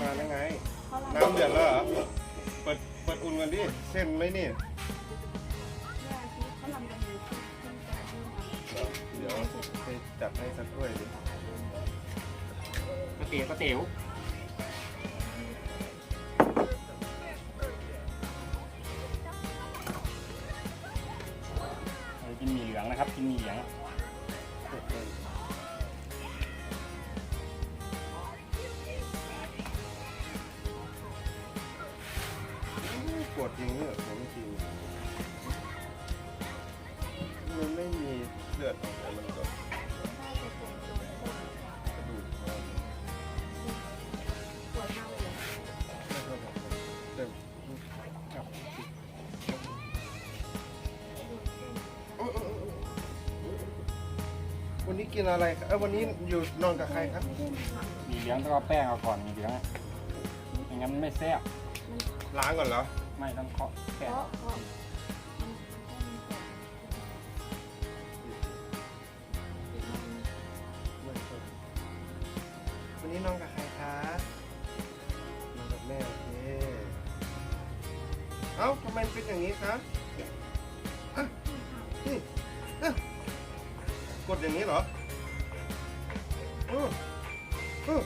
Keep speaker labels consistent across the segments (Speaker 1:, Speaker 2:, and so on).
Speaker 1: มายัง
Speaker 2: ไง น้ำเดือดแล้วเหรอ เปิด เปิดอุ่นกันดิ เส้นไหมนี่ เดี๋ยวไปจัดให้สักถ้วยดิ
Speaker 1: กระติ๋วกระติ๋วเรากินหมี่เหลืองนะครับ กินหมี่เหลือง
Speaker 2: นนี้กินอะไรครับเอ้ยวันนี้อยู่นอนกับใครครับ
Speaker 1: หมี่เหลืองต้องเอาแป้งเอาก่อนหมี่เหลืองอะไม่งั้นมันไม่แซ่บ
Speaker 2: ล้างก่อนเหรอ
Speaker 1: ไม่ต้องเคาะแป้ง
Speaker 2: ไม่ใช่วันนี้นอนกับใครคะนอนกับแม่โอเค เอ้าทำไมเป็นอย่างนี้คะอะนี่อะก ดอย่างนี้เหรออืออือ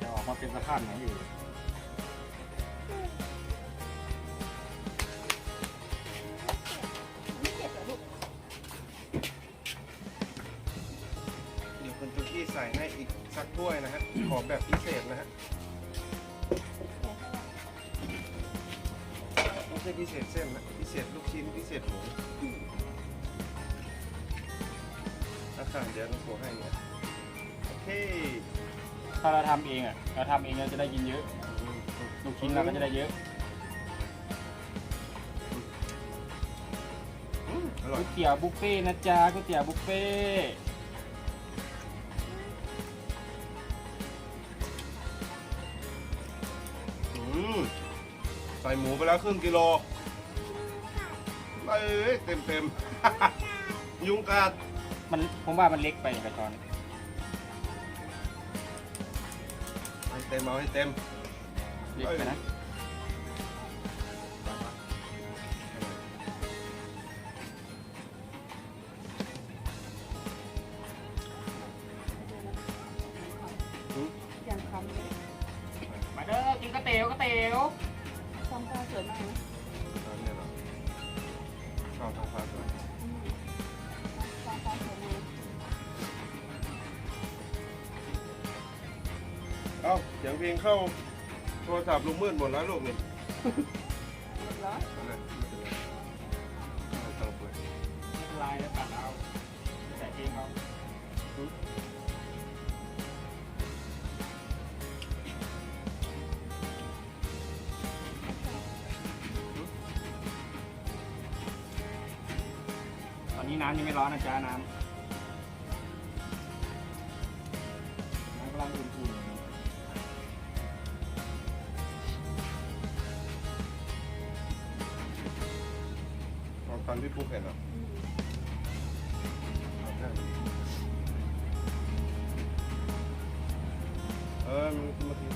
Speaker 1: จะออกมาเป็นสภาพไหนอยู่
Speaker 2: เดี๋ยวคุณจุกี้ใส่ให้อีกสักถ้วยนะฮะ ขอแบบพิเศษนะฮะ ช่พิเศษเส้นนะพิเศษลูกชิ้นพิเศษหมูอาคารเดี๋ยวเราโทรให้เนี่ยโอเค
Speaker 1: ถ้าเราทำเองอะเราทำเองเราจะได้กินเยอะ ลูกชิ้นเราก็จะได้เยอะ
Speaker 2: อืมอร่
Speaker 1: ก๋
Speaker 2: อ
Speaker 1: วย ยเตี๋ยวบุฟเฟ่ต์นะจ๊ะก๋วยเตี๋ยวบุฟเฟ่ต์
Speaker 2: ส่หมูไปแล้วครึ่งกิโลเอ้ยเต็มเต็มๆ ยุงกัด
Speaker 1: มันผมว่ามันเล็กไปกระชอน
Speaker 2: ให้เต็มเอาให้เต็ม
Speaker 1: เล็กไปนะำตา
Speaker 3: สวยมากนะ
Speaker 2: ตอนนี้เหรอชอบท้องฟ้าสวย
Speaker 3: อืมทำตาสวยมาก
Speaker 2: เอ้าเสียงเพลงเข้าโทรศัพท์ลุงมืดหมดแล้วลูกนี่
Speaker 3: เรียบร้อย
Speaker 2: เอาเลยไม่ต้องเปิด
Speaker 1: ลายแล้วตัดเอาใส่เองเอาตอน นี้น้ำยังไม่ร้อนนะจ๊ะน้ำน้ำกำลังอุ่นๆ
Speaker 2: ตอนที่ปุ๊กเห็นหรอเอาแค่นี้เอมันเมื่อ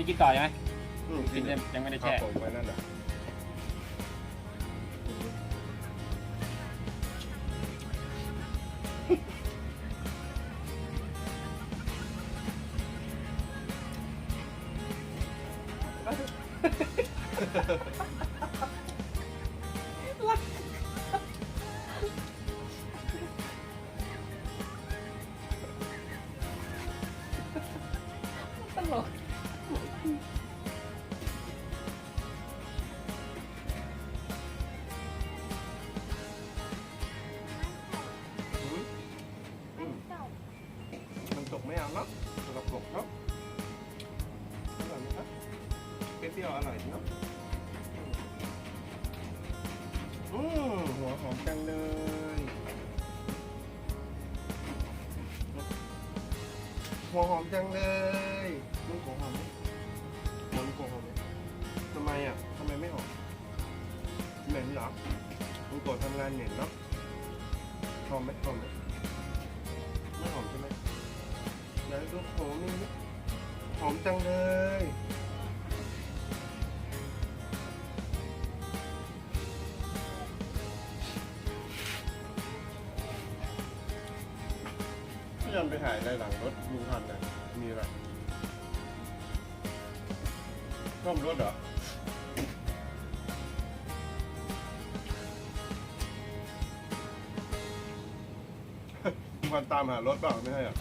Speaker 1: พี่กินต่อยังไหม
Speaker 2: อืม
Speaker 1: กินยังยังไม่ได้
Speaker 2: ครั
Speaker 1: แช่
Speaker 2: บผมไว้นั่นแหละ เอาเนาะสำหรับกบเนาะอร่อยไหมครับเปรี้ยวๆอร่อยเนาะอืมหัวหอมจังเลยหัวหอมจังเลยมึงหัวหอมไหมมึงหัวหอมไหมทำไมอะทำไมไม่หอมเหม็นเหรอมึงกดทำงานเหม็นเนาะหอมไหมหอมไหม ดูหอมนี่ดิหอมจังเลยพี่ยันไปถ่ายในหลังรถลุงทันนะมีอะไรซ่อมรถเหรอลุงพันตามหารถเปล่าไม่ใช่หรอ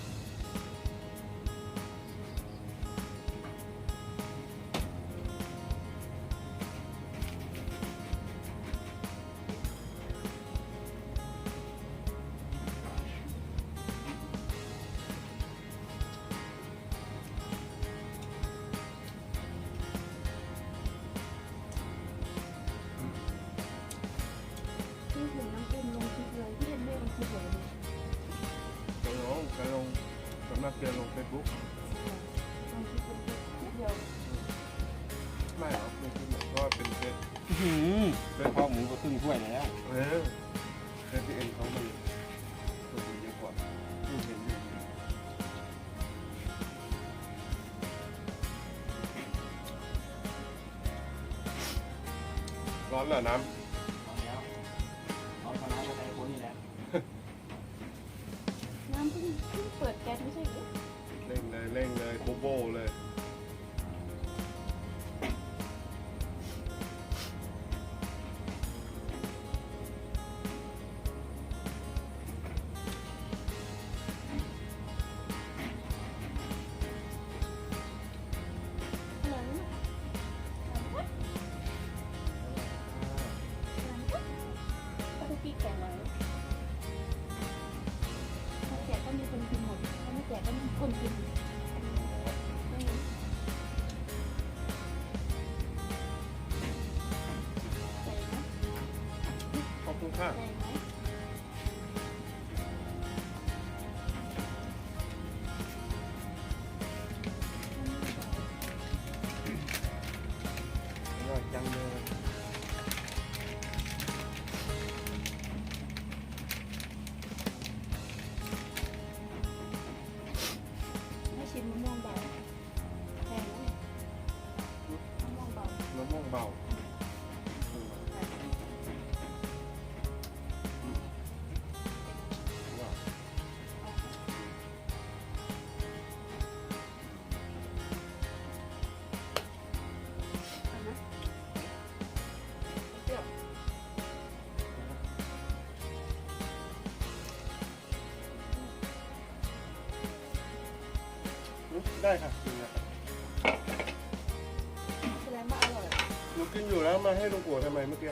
Speaker 3: เรี
Speaker 2: ยนลงเฟซบุ๊ก
Speaker 3: ลงคลิปเป็นคลิปเดียว
Speaker 2: ไม่หรอกไม่คิดหรอกเพราะว่าเป็นเฟซ
Speaker 1: อื้อหือเป็นพ่อหมูก็ครึ่งถ้วยแล้ว
Speaker 2: เออเฟซที่เอ็นเขามันคนดูเยอะกว่าที่เห็นอยู่ร้อนเหรอน้ำ
Speaker 3: ไได้ค่ะ
Speaker 2: กินนะครับ
Speaker 3: แสดงว่าอร่อย
Speaker 2: หนูกินอยู่แล้วมาให้ลุงกัวทำไมเมื่อกี้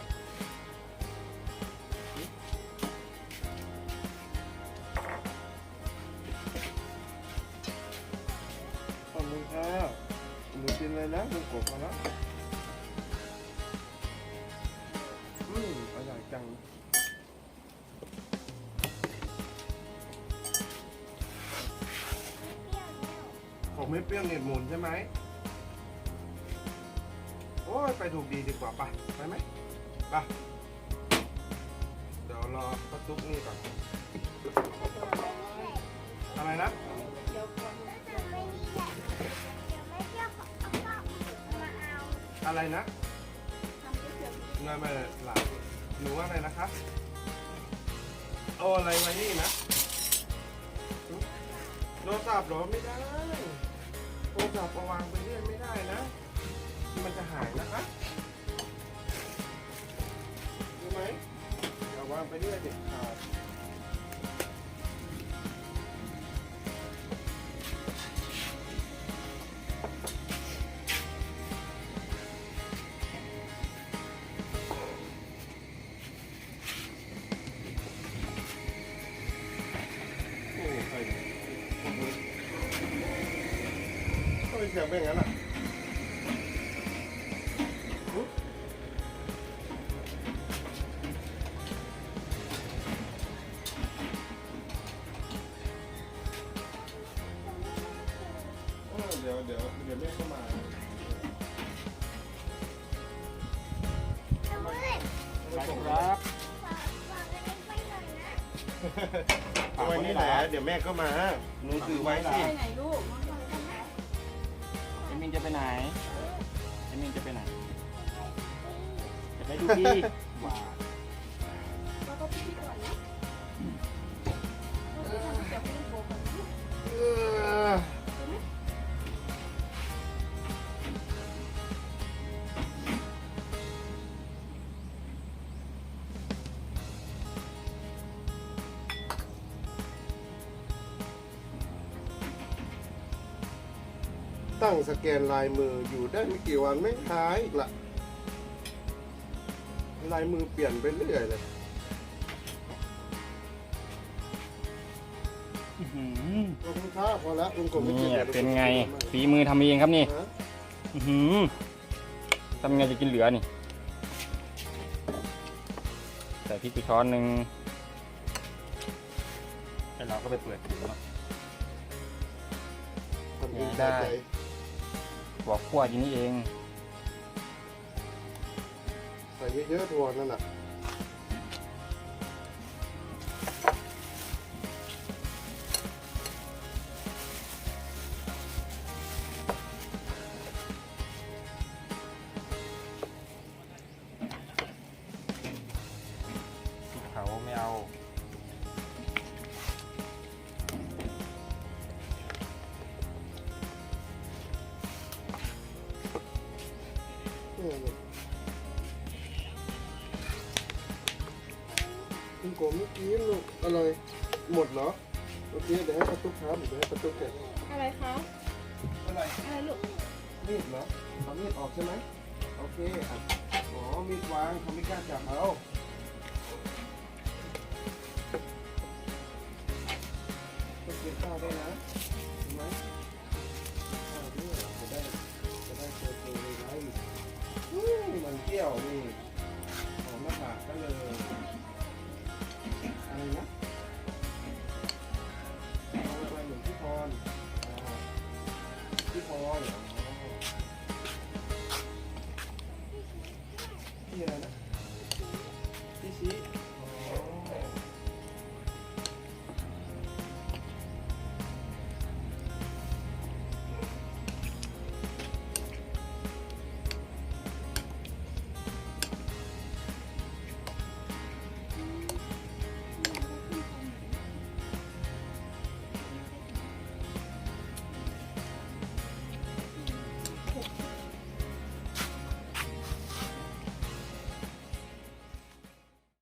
Speaker 2: ขอบคุณค่ะหนูกินเลยนะลุงกัวพอแล้วอืมอร่อยจัง ผมไม่เปรี้ยวเน็ตหมุนใช่ไหม โอ้ย ไปถูกดีดีกว่าไปไปไหมไปเดี๋ยวรอประตุกนี่ก่อน อะไรนะ
Speaker 3: เดี๋ยวก่อน
Speaker 2: อะไรนะ
Speaker 3: ทำก๋วยเตี๋ยว
Speaker 2: เงินมาหลานหนูว่าอะไรนะครับเอาอะไรมานี่นะโทรศัพท์หรอไม่ได้ ศัพท์เอาวางไปเรื่อยไม่ได้นะ มันจะหาย เสียงเป็นั้นอะดี๋ยวเดี๋ยวเดี๋ยวแม่ก็มา
Speaker 1: ชมุดรั
Speaker 2: กฝวันนี้แหละเดี๋ยวแม่ก็มาหนูถือไว้สิ
Speaker 3: ไปไหนลูกน้
Speaker 1: มินจะไปไหนเอมินจะไปไหน จะไปดูดีว้า
Speaker 3: แล้วก็พี่ก่อนนะเราจะทำแบบลูกโป่งก่อน
Speaker 2: เออ ตั้งสแกนลายมืออยู่ได้ไม่กี่วันไม่หายอีกละลายมือเปลี่ยนไปเรื่อยเลย
Speaker 1: อื้อหือ
Speaker 2: ขอบคุณครับพอแล้วลุงกบไม่กิ
Speaker 1: นี่
Speaker 2: นดี๋ยว
Speaker 1: เป็นไง
Speaker 2: ลุ
Speaker 1: ฝีมือทำเองครับนี่
Speaker 2: ฮะ
Speaker 1: อื้อหือทำยังไงจะกินเหลือนี่ใส่พริกไปช้อนหนึ่งแล้วเราก็ไปเปิดดูเนาะ
Speaker 2: ทำเอง
Speaker 1: ได้
Speaker 2: ได้ใจ
Speaker 1: หัวคั่วอยู่นี่เอง
Speaker 2: ใส่เยอะๆทัวนั่นแหละ ลุงกบไม่กินลูกอร่อยหมดเหรอโอเคเดี๋ยวให้ประตูครับเดี๋ยวให้ประตูเก็บ
Speaker 3: อะไรคะ
Speaker 2: อะไร
Speaker 3: อะไรลูก
Speaker 2: มีดเหรอเอามีดออกใช่ไหมโอเคอะอ๋อมีดวางเขาไม่กล้าจับเอาต้องกินข้าวด้วยนะเห็นไหมข้าวด้วยจะได้จะได้เจอเจอเลยไงอุ้ยมันเกี่ยวนี่